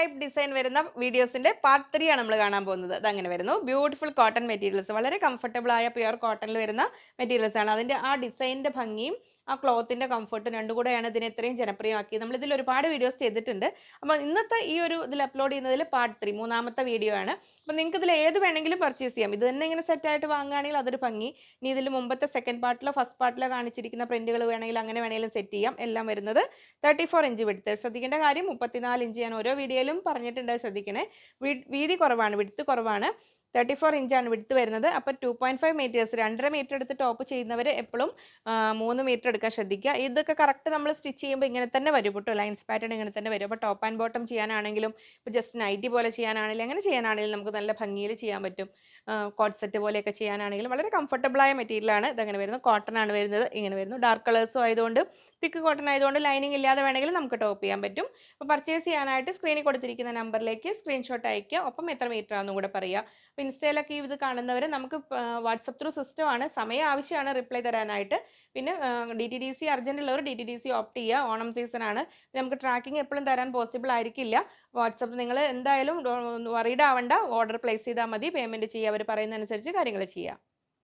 Type design വരുന്ന വീഡിയോസിന്റെ part three ആണ് നമ്മൾ കാണാൻ പോകുന്നത്. അത് അങ്ങനെ വരുന്നു. ബ്യൂട്ടിഫുൾ കോട്ടൺ മെറ്റീരിയൽസ് വളരെ കംഫർട്ടബിൾ ആയ പ്യുവർ കോട്ടണിൽ വരുന്ന മെറ്റീരിയൽസ് ആണ്. അതിന്റെ ആ ഡിസൈനിന്റെ ഭംഗിയും ആ ക്ലോത്തിന്റെ കംഫർട്ടും രണ്ടും കൂടെയാണ് ഇതിനെ ഇത്രയും ജനപ്രിയമാക്കിയത്. നമ്മൾ ഇതിൽ ഒരുപാട് വീഡിയോസ് ചെയ്തിട്ടുണ്ട്. അപ്പോൾ ഇന്നത്തെ ഈ ഒരു ഇതിൽ അപ്ലോഡ് ചെയ്യുന്നതിൽ പാർട്ട് ത്രീ മൂന്നാമത്തെ വീഡിയോ ആണ്. അപ്പോൾ നിങ്ങൾക്ക് ഇതിൽ ഏത് വേണമെങ്കിലും പർച്ചേസ് ചെയ്യാം. ഇത് തന്നെ ഇങ്ങനെ സെറ്റായിട്ട് വാങ്ങുകയാണെങ്കിൽ അതൊരു ഭംഗി. ഇനി ഇതിൽ മുമ്പത്തെ സെക്കൻഡ് പാർട്ടിലോ ഫസ്റ്റ് പാർട്ടിലോ കാണിച്ചിരിക്കുന്ന പ്രിന്റുകൾ വേണമെങ്കിൽ അങ്ങനെ വേണമെങ്കിലും സെറ്റ് ചെയ്യാം. എല്ലാം വരുന്നത് തേർട്ടി ഫോർ ഇഞ്ച് വിടുത്ത് ശ്രദ്ധിക്കേണ്ട കാര്യം മുപ്പത്തിനാല് ഇഞ്ച് ഞാൻ ഓരോ വീഡിയോയിലും പറഞ്ഞിട്ടുണ്ട്. ശ്രദ്ധിക്കണേ. വീതി കുറവാണ് വിടുത്ത് കുറവാണ്. തേർട്ടി ഫോർ ഇഞ്ചാണ് വിടുത്ത് വരുന്നത്. അപ്പോൾ ടു പോയിന്റ് ഫൈവ് മീറ്റേഴ്സ് രണ്ടര മീറ്റർ എടുത്ത് ടോപ്പ് ചെയ്യുന്നവർ എപ്പോഴും മൂന്ന് മീറ്റർ എടുക്കാൻ ശ്രദ്ധിക്കുക. ഇതൊക്കെ കറക്റ്റ് നമ്മൾ സ്റ്റിച്ച് ചെയ്യുമ്പോൾ ഇങ്ങനെ തന്നെ വരും കേട്ടോ. ലൈൻസ് പാറ്റേൺ ഇങ്ങനെ തന്നെ വരും. അപ്പോൾ ടോപ്പ് ആൻഡ് ബോട്ടം ചെയ്യാനാണെങ്കിലും ഇപ്പോൾ ജസ്റ്റ് നൈറ്റി പോലെ ചെയ്യാനാണെങ്കിലും അങ്ങനെ ചെയ്യാനാണെങ്കിലും നമുക്ക് നല്ല ഭംഗിയിൽ ചെയ്യാൻ പറ്റും. കോട്ട് സെറ്റ് പോലെയൊക്കെ ചെയ്യാനാണെങ്കിലും വളരെ കംഫർട്ടബിളായ മെറ്റീരിയലാണ് ഇതങ്ങനെ വരുന്നത്. കോട്ടൺ ആണ് വരുന്നത് ഇങ്ങനെ വരുന്നു. ഡാർക്ക് കളേഴ്സും ആയതുകൊണ്ട് തിക്ക് കോട്ടൺ ആയതുകൊണ്ട് ലൈനിങ് ഇല്ലാതെ വേണമെങ്കിൽ നമുക്ക് ടോപ്പ് ചെയ്യാൻ പറ്റും. അപ്പോൾ പർച്ചേസ് ചെയ്യാനായിട്ട് സ്ക്രീനിൽ കൊടുത്തിരിക്കുന്ന നമ്പറിലേക്ക് സ്ക്രീൻഷോട്ട് അയക്കുക ഒപ്പം എത്ര മീറ്റർ ആണെന്നും കൂടെ പറയുക. അപ്പോൾ ഇൻസ്റ്റയിലൊക്കെ ഇത് കാണുന്നവർ നമുക്ക് വാട്സപ്പ് ത്രൂ സിസ്റ്റമാണ്. സമയം ആവശ്യമാണ് റിപ്ലൈ തരാനായിട്ട്. പിന്നെ D T D C urgent ഉള്ളവർ D T D C opt ചെയ്യുക ഓണം സീസൺ ആണ് നമുക്ക് ട്രാക്കിംഗ് എപ്പോഴും തരാൻ പോസിബിൾ ആയിരിക്കില്ല. വാട്സപ്പ് നിങ്ങൾ എന്തായാലും വറീഡ് ആവണ്ട. ഓർഡർ പ്ലേസ് ചെയ്താൽ മതി. പേയ്മെന്റ് ചെയ്യുക അവർ പറയുന്നതനുസരിച്ച് കാര്യങ്ങൾ ചെയ്യുക